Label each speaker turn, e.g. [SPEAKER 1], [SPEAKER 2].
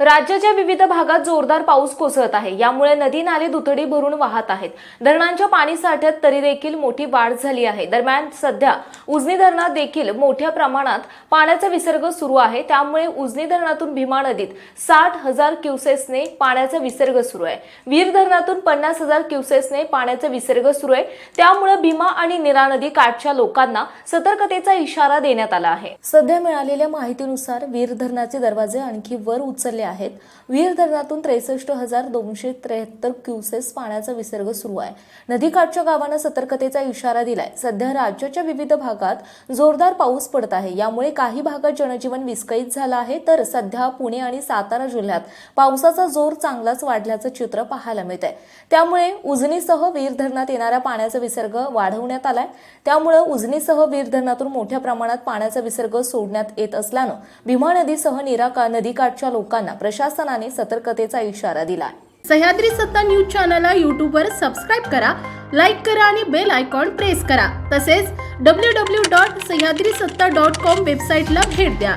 [SPEAKER 1] राज्याच्या विविध भागात जोरदार पाऊस कोसळत आहे. यामुळे नदी नाले दुथडी भरून वाहत आहेत. धरणांच्या पाणी साठ्यात तरी देखील मोठी वाढ झाली आहे. दरम्यान सध्या उजनी धरणात देखील मोठ्या प्रमाणात पाण्याचा विसर्ग सुरू आहे. त्यामुळे उजनी धरणातून भीमा नदीत साठ हजार क्युसेसने पाण्याचा विसर्ग सुरू आहे. वीर धरणातून पन्नास हजार क्युसेसने पाण्याचा विसर्ग सुरू आहे. त्यामुळे भीमा आणि निरा नदी काठच्या लोकांना सतर्कतेचा इशारा देण्यात आला आहे. सध्या मिळालेल्या माहितीनुसार वीर धरणाचे दरवाजे आणखी वर उचलले आहेत. वीर धरणातून त्रेसष्ट हजार दोनशे त्र्याहत्तर क्युसेस पाण्याचा विसर्ग सुरू आहे. नदीकाठच्या गावांना सतर्कतेचा इशारा दिलाय. सध्या राज्याच्या विविध भागात जोरदार पाऊस पडत आहे. यामुळे काही भागात जनजीवन विस्कळीत झालं आहे. तर सध्या पुणे आणि सातारा जिल्ह्यात पावसाचा जोर चांगलाच वाढल्याचं चित्र पाहायला मिळत आहे त्यामुळे उजनीसह वीर धरणात येणाऱ्या पाण्याचा विसर्ग वाढवण्यात आलाय. त्यामुळे उजनीसह वीर धरणातून मोठ्या प्रमाणात पाण्याचा विसर्ग सोडण्यात येत असल्यानं भीमा नदीसह निरा नदीकाठच्या लोकांना प्रशासनाने सतर्कतेचा इशारा दिला
[SPEAKER 2] सह्याद्री सत्ता न्यूज चॅनलला यूट्यूबवर सबस्क्राईब करा लाईक करा आणि बेल आयकॉन प्रेस करा. तसेच डब्ल्यू डब्ल्यू डॉट सह्याद्री सत्ता डॉट कॉम वेबसाईटला भेट द्या.